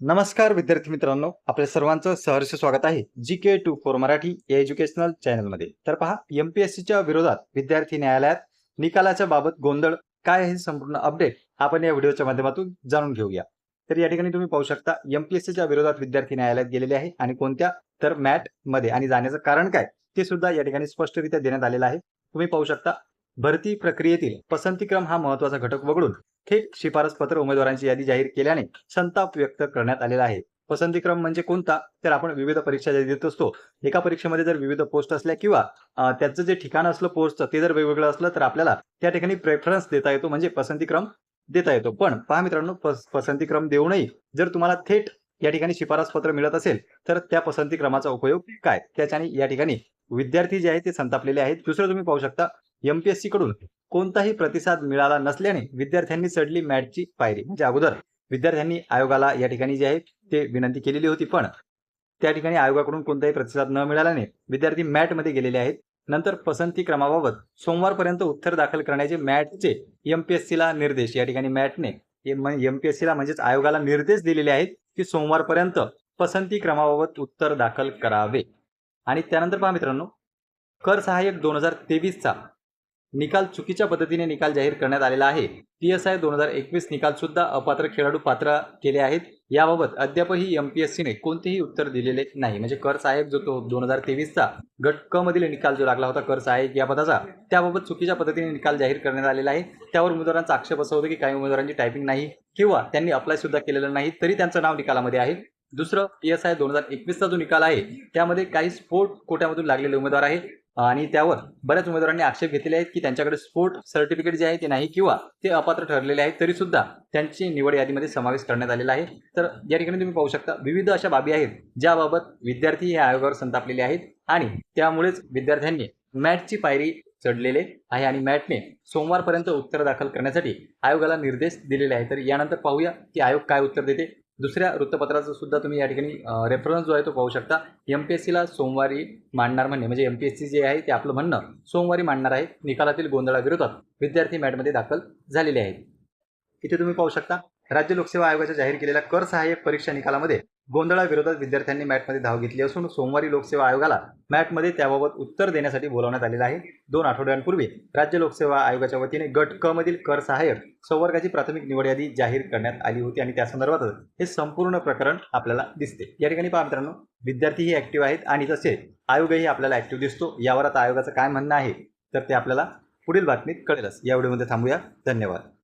नमस्कार विद्यार्थी मित्रांनो आपल्या सर्वांचं सहर्ष स्वागत आहे G K two four Marathi या एज्युकेशनल चॅनलमध्ये तर पहा एमपीएससीच्या विरोधात विद्यार्थी न्यायालयात निकालाच्या बाबत गोंधळ काय आहे हे संपूर्ण अपडेट आपण या व्हिडिओच्या माध्यमातून जाणून घेऊया. तर या ठिकाणी तुम्ही पाहू शकता एमपीएससीच्या विरोधात विद्यार्थी न्यायालयात गेलेले आहे आणि कोणत्या तर मॅटमध्ये आणि जाण्याचं कारण काय ते सुद्धा या ठिकाणी स्पष्टरित्या देण्यात आलेलं आहे. तुम्ही पाहू शकता भरती प्रक्रियेतील पसंतीक्रम हा महत्त्वाचा घटक वगळून थेट शिफारस पत्र उमेदवारांची यादी जाहीर केल्याने संताप व्यक्त करण्यात आलेला आहे. पसंतीक्रम म्हणजे कोणता? तर आपण विविध परीक्षा ज्या देत असतो एका परीक्षेमध्ये जर विविध पोस्ट असल्या किंवा त्याचं जे ठिकाण असलं पोस्टचं ते जर वेगवेगळं असलं तर आपल्याला त्या ठिकाणी प्रेफरन्स देता येतो म्हणजे पसंतीक्रम देता येतो. पण पहा मित्रांनो पसंतीक्रम देऊनही जर तुम्हाला थेट या ठिकाणी शिफारस पत्र मिळत असेल तर त्या पसंतीक्रमाचा उपयोग काय? त्याच्याने या ठिकाणी विद्यार्थी जे आहेत ते संतापलेले आहेत. दुसरं तुम्ही पाहू शकता एमपीएससी कडून कोणताही प्रतिसाद मिळाला नसल्याने विद्यार्थ्यांनी चढली मॅटची पायरी. म्हणजे अगोदर विद्यार्थ्यांनी आयोगाला या ठिकाणी जे आहे ते विनंती केलेली होती पण त्या ठिकाणी आयोगाकडून कोणताही प्रतिसाद न मिळाल्याने विद्यार्थी मॅटमध्ये गेलेले आहेत. नंतर पसंती क्रमाबाबत सोमवारपर्यंत उत्तर दाखल करण्याचे मॅटचे एमपीएससीला निर्देश. या ठिकाणी मॅटने एमपीएससीला म्हणजेच आयोगाला निर्देश दिलेले आहेत की सोमवारपर्यंत पसंती क्रमाबाबत उत्तर दाखल करावे. आणि त्यानंतर पहा मित्रांनो कर सहाय्यक दोन हजार तेवीसचा निकाल चुकीच्या पद्धतीने निकाल जाहीर करण्यात आलेला आहे. पी एस आय दोन हजार एकवीस निकाल सुद्धा अपात्र खेळाडू पात्र केले आहेत. याबाबत अद्यापही एम पी एस सीने कोणतेही उत्तर दिलेले नाही. म्हणजे कर सहाय्यक जो तो दोन हजार तेवीसचा गट क मधील निकाल जो लागला होता कर सहाय्यक या पदाचा त्याबाबत चुकीच्या पद्धतीने निकाल जाहीर करण्यात आलेला आहे. त्यावर उमेदवारांचा आक्षेप असा होता की काही उमेदवारांची टायपिंग नाही किंवा त्यांनी अप्लाय सुद्धा केलेलं नाही तरी त्यांचं नाव निकालामध्ये आहे. दुसरं पी एस आय दोन हजार एकवीसचा जो निकाल आहे त्यामध्ये काही स्पोर्ट कोट्यामधून लागलेले उमेदवार आहे आणि त्यावर बऱ्याच उमेदवारांनी आक्षेप घेतलेले आहेत की त्यांच्याकडे स्पोर्ट सर्टिफिकेट जे आहे ते नाही किंवा ते अपात्र ठरलेले आहेत तरी सुद्धा त्यांची निवड यादीमध्ये समावेश करण्यात आलेला आहे. तर या ठिकाणी तुम्ही पाहू शकता विविध अशा बाबी आहेत ज्याबाबत विद्यार्थी या आयोगावर संतापलेले आहेत आणि त्यामुळेच विद्यार्थ्यांनी मॅटची पायरी चढलेले आहे आणि मॅटने सोमवारपर्यंत उत्तर दाखल करण्यासाठी आयोगाला निर्देश दिलेले आहे तर यानंतर पाहूया की आयोग काय उत्तर देते. दुसऱ्या वृत्तपत्राचं सुद्धा तुम्ही या ठिकाणी रेफरन्स जो आहे तो पाहू शकता. एम पी एस सीला सोमवारी मांडणार म्हणणे म्हणजे एम पी एस सी जे आहे ते आपलं म्हणणं सोमवारी मांडणार आहे निकालातील गोंधळाविरोधात विद्यार्थी मॅटमध्ये दाखल झालेले आहेत. इथे तुम्ही पाहू शकता राज्य लोकसेवा आयोगाच्या जाहीर केलेल्या कर सहाय्यक परीक्षा निकालामध्ये गोंधळाविरोधात विद्यार्थ्यांनी मॅटमध्ये धाव घेतली असून सोमवारी लोकसेवा आयोगाला मॅटमध्ये त्याबाबत उत्तर देण्यासाठी बोलावण्यात आलेलं आहे. दोन आठवड्यांपूर्वी राज्य लोकसेवा आयोगाच्या वतीने गट क मधील कर सहाय्यक संवर्गाची प्राथमिक निवड यादी जाहीर करण्यात आली होती आणि त्या संदर्भातच हे संपूर्ण प्रकरण आपल्याला दिसते. या ठिकाणी पहा मित्रांनो विद्यार्थीही ऍक्टिव्ह आहेत आणि तसे आयोगही आपल्याला ऍक्टिव्ह दिसतो. यावर आता आयोगाचं काय म्हणणं आहे तर ते आपल्याला पुढील बातमीत कळेलच. या व्हिडिओमध्ये थांबूया. धन्यवाद.